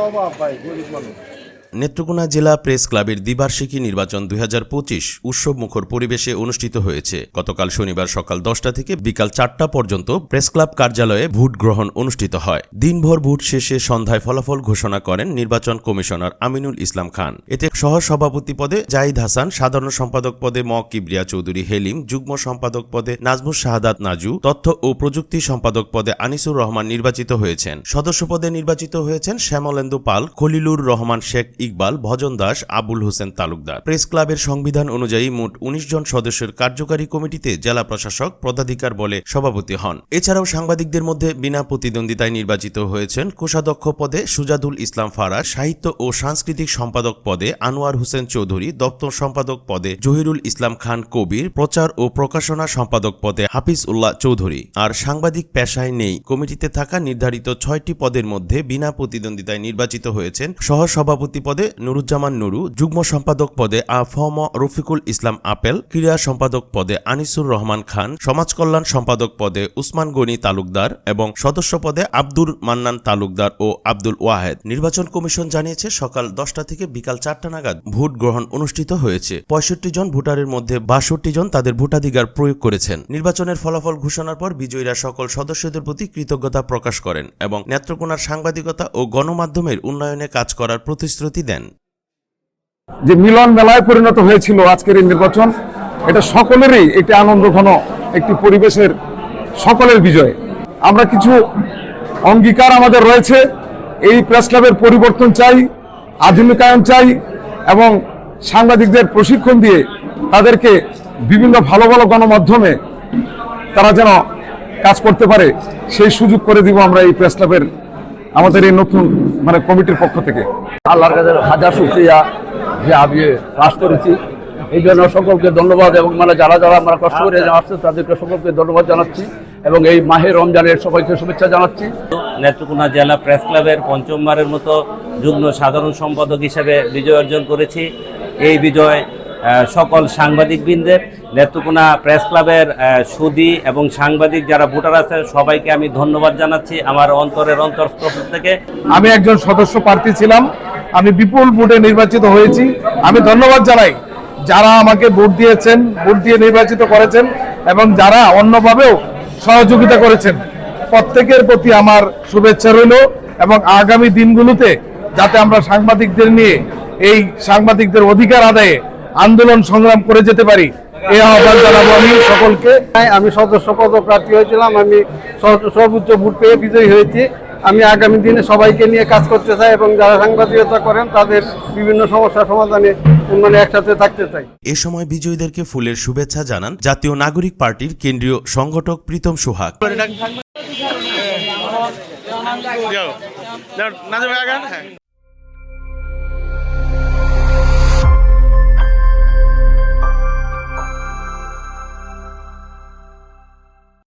অভাব ভাই গরিব মানুষ। নেত্রকোনা জেলা প্রেস ক্লাবের দ্বিবার্ষিকী নির্বাচন দুই উৎসব মুখর পরিবেশে অনুষ্ঠিত হয়েছে। গতকাল শনিবার সকাল দশটা থেকে বিকাল চারটা পর্যন্ত প্রেস ক্লাব কার্যালয়ে ভোট গ্রহণ অনুষ্ঠিত হয়। দিনভর ভোট শেষে সন্ধ্যায় ফলাফল ঘোষণা করেন নির্বাচন কমিশনার আমিনুল ইসলাম খান। এতে সহ সভাপতি পদে জাহিদ হাসান, সাধারণ সম্পাদক পদে ম কিবরিয়া চৌধুরী হেলিম, যুগ্ম সম্পাদক পদে নাজমুস শাহাদাত নাজু, তথ্য ও প্রযুক্তি সম্পাদক পদে আনিসুর রহমান নির্বাচিত হয়েছেন। সদস্য পদে নির্বাচিত হয়েছেন শ্যামলেন্দু পাল, খলিলুর রহমান শেখ ইকবাল, ভজন দাস, আবুল হোসেন তালুকদার। প্রেস ক্লাবের সংবিধান অনুযায়ী মোট উনিশ জন সদস্যের কার্যকারী কমিটিতে জেলা প্রশাসক, পদাধিকার বলে সভাপতি হন। এছাড়াও সাংবাদিকদের মধ্যে বিনা প্রতিদ্বন্দ্বিতায় নির্বাচিত হয়েছেন কোষাধ্যক্ষ পদে সুজাদুল ইসলাম ফারা সাহিত্য ও সাংস্কৃতিক সম্পাদক পদে আনোয়ার হোসেন চৌধুরী, দপ্তর সম্পাদক পদে জহিরুল ইসলাম খান কবির, প্রচার ও প্রকাশনা সম্পাদক পদে হাফিজ উল্লাহ চৌধুরী। আর সাংবাদিক পেশায় নেই। কমিটিতে থাকা নির্ধারিত ছয়টি পদের মধ্যে বিনা প্রতিদ্বন্দ্বিতায় নির্বাচিত হয়েছেন সহ সভাপতি পদে নুরুজ্জামান নুরু, যুগ্ম সম্পাদক পদে আফম রফিকুল ইসলাম আপেল, ক্রীড়া সম্পাদক পদে আনিসুর রহমান খান, সমাজ কল্যাণ সম্পাদক পদে উসমান গনি তালুকদার এবং সদস্য পদে আব্দুর মান্নান তালুকদার ও আব্দুল ওয়াহেদ। নির্বাচন কমিশন জানিয়েছে, সকাল দশটা থেকে বিকাল চারটা নাগাদ ভোট গ্রহণ অনুষ্ঠিত হয়েছে। পঁয়ষট্টি জন ভোটারের মধ্যে বাষট্টি জন তাদের ভোটাধিকার প্রয়োগ করেছেন। নির্বাচনের ফলাফল ঘোষণার পর বিজয়ীরা সকল সদস্যদের প্রতি কৃতজ্ঞতা প্রকাশ করেন এবং নেত্রকোনার সাংবাদিকতা ও গণমাধ্যমের উন্নয়নে কাজ করার প্রতিশ্রুতি দেন। যে মিলন মেলায় পরিণত হয়েছিল আজকের এই নির্বাচন, এটা সকলেরই একটি আনন্দ ঘন, একটি পরিবেশের সকলের বিজয়। আমরা কিছু অঙ্গীকার আমাদের রয়েছে। এই প্রেস ক্লাবের পরিবর্তন চাই, আধুনিকায়ন চাই এবং সাংবাদিকদের প্রশিক্ষণ দিয়ে তাদেরকে বিভিন্ন ভালো ভালো গণমাধ্যমে তারা যেন কাজ করতে পারে, সেই সুযোগ করে দিব আমরা এই প্রেস ক্লাবের, আমাদের এই নতুন মানে কমিটির পক্ষ থেকে। আল্লাহর কাছে হাজার শুক্রিয়া যে আমি কাজ করেছি। এই জন্য সকলকে ধন্যবাদ এবং মানে যারা যারা আমরা কষ্ট করে আসছে তাদেরকে সকলকে ধন্যবাদ জানাচ্ছি এবং এই মাহে রমজানের সবাইকে শুভেচ্ছা জানাচ্ছি। নেত্রকোনা জেলা প্রেস ক্লাবের পঞ্চমবারের মতো যুগ্ম সাধারণ সম্পাদক হিসেবে বিজয় অর্জন করেছি। এই বিজয় সকল সাংবাদিকবৃন্দের নেত্রকোনা প্রেস ক্লাবের সুদী এবং সাংবাদিক যারা ভোটার আছে সবাইকে আমি ধন্যবাদ জানাচ্ছি। আমার অন্তরের অন্তরস্থল থেকে আমি একজন সদস্য প্রার্থী ছিলাম। আমি বিপুল ভোটে নির্বাচিত হয়েছি। আমি ধন্যবাদ জানাই যারা আমাকে ভোট দিয়েছেন, ভোট দিয়ে নির্বাচিত করেছেন এবং যারা অন্যভাবেও সহযোগিতা করেছেন। প্রত্যেকের প্রতি আমার শুভেচ্ছা রইল এবং আগামী দিনগুলোতে যাতে আমরা সাংবাদিকদের নিয়ে এই সাংবাদিকদের অধিকার আদায়ে আন্দোলন সংগ্রাম করে যেতে পারি। এই আহ্বান জানাব আমি সকলকে আমি সদস্য পদ প্রার্থী হয়েছিলাম আমি সর্বোচ্চ ভোট পেয়ে বিজয়ী হয়েছি আমি আগামী দিনে সবাইকে নিয়ে কাজ করতে চাই এবং যারা সাংবাদিকতা করেন তাদের বিভিন্ন সমস্যা সমাধানে মানে একসাথে থাকতে চাই এ সময় বিজয়ীদেরকে ফুলের শুভেচ্ছা জানান জাতীয় নাগরিক পার্টির কেন্দ্রীয় সংগঠক প্রীতম সোহাগ